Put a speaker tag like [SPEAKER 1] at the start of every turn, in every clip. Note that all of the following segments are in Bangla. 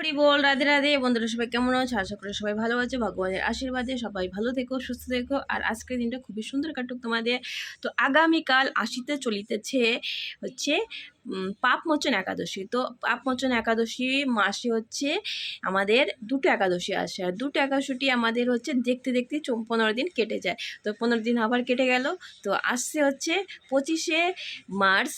[SPEAKER 1] হরি বল, রাধে রাধে। বন্ধুরা সবাই কেমন আছো? আশা করি সবাই ভালো আছে। ভগবানের আশীর্বাদে সবাই ভালো থেকো, সুস্থ থেকো। আর আজকের দিনটা খুবই সুন্দর কাটুক তোমাদের। তো আগামীকাল আসিতে চলিতেছে হচ্ছে পাপমোচন একাদশী। তো পাপমোচন একাদশী মাসে হচ্ছে আমাদের দুটো একাদশী আসে। আর দুটো একাদশীটি আমাদের হচ্ছে দেখতে দেখতে পনেরো দিন কেটে যায়। তো পনেরো দিন আবার কেটে গেল। তো আসছে হচ্ছে পঁচিশে মার্চ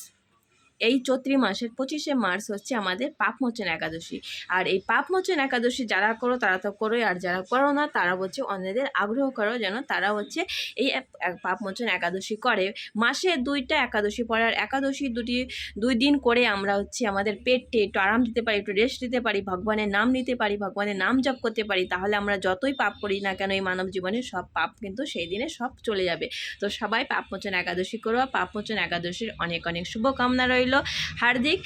[SPEAKER 1] এই চৈত্রী মাসের পঁচিশে মার্চ হচ্ছে আমাদের পাপমোচন একাদশী। আর এই পাপমোচন একাদশী যারা করো তারা তো করো আর যারা করো না তারা হচ্ছে অন্যদের আগ্রহ করো যেন তারা হচ্ছে এই পাপমোচন একাদশী করে। মাসে দুইটা একাদশী পরে আর একাদশী দুটি, দুই দিন করে আমরা হচ্ছে আমাদের পেটে একটু আরাম দিতে পারি, একটু রেস্ট দিতে পারি, ভগবানের নাম নিতে পারি, ভগবানের নাম জপ করতে পারি, তাহলে আমরা যতই পাপ করি না কেন এই মানব জীবনে সব পাপ কিন্তু সেই দিনে সব চলে যাবে। তো সবাই পাপমোচন একাদশী করো, পাপমোচন একাদশীর অনেক অনেক শুভকামনা রইল। হার্দিক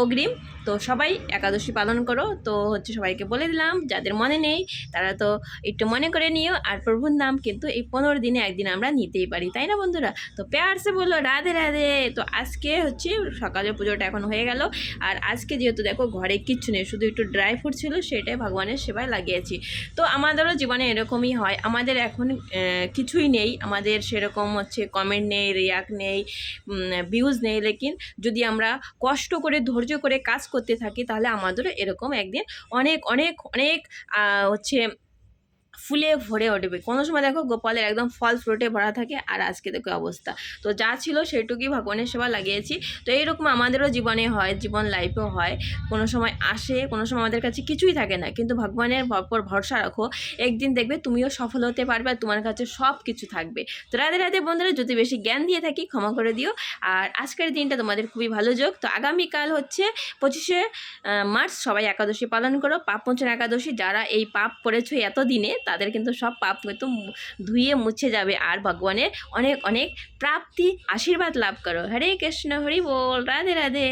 [SPEAKER 1] অগ্রিম। তো সবাই একাদশী পালন করো। তো হচ্ছে সবাইকে বলে দিলাম, যাদের মনে নেই, তারা তো একটু মনে করে নিও। আর প্রভুর নাম কিন্তু এই পনেরো দিনে একদিন আমরা নিতেই পারি, তাই না বন্ধুরা? তো প্যার সে বলল, রাধে রাধে। তো আজকে হচ্ছে সকালে পুজোটা এখন হয়ে গেল। আর আজকে যেহেতু দেখো ঘরে কিচ্ছু নেই, শুধু একটু ড্রাই ফ্রুট ছিল, সেটাই ভগবানের সেবায় লাগিয়েছি। তো আমাদেরও জীবনে এরকমই হয়। আমাদের এখন কিছুই নেই। আমাদের সেরকম হচ্ছে কমেন্ট নেই রিয়াক্ট নেই ভিউজ নেই। লেকিন যদি আমরা কষ্ট করে ধৈর্য করে কাজ করতে থাকি তাহলে আমাদেরও এরকম একদিন অনেক অনেক অনেক হচ্ছে ফুলে ভরে উঠবে কোনো সময় দেখো গোপালের একদম ফল ফ্রুটে ভরা থাকে আর আজকে দেখো অবস্থা। তো যা ছিল সেটুকুই ভগবানের সেবা লাগিয়েছি। তো এইরকম আমাদেরও জীবনে হয়, জীবন লাইফেও হয়। কোনো সময় আসে, কোনো সময় আমাদের কাছে কিছুই থাকে না। কিন্তু ভগবানের উপর ভরসা রাখো, একদিন দেখবে তুমিও সফল হতে পারবে আর তোমার কাছে সব কিছু থাকবে। তো রাধে রাধে বন্ধুরা, যদি বেশি জ্ঞান দিয়ে থাকি ক্ষমা করে দিও। আর আজকের দিনটা তোমাদের খুবই ভালো যোগ। তো আগামীকাল হচ্ছে পঁচিশে মার্চ, সবাই একাদশী পালন করো। পাপমোচন একাদশী, যারা এই পাপ করেছ এত দিনে তাদের কিন্তু সব পাপ কিন্তু ধুয়ে মুছে যাবে। আর ভগবানের অনেক অনেক প্রাপ্তি, আশীর্বাদ লাভ করো। হরে কৃষ্ণ, হরি বল, রাধে রাধে।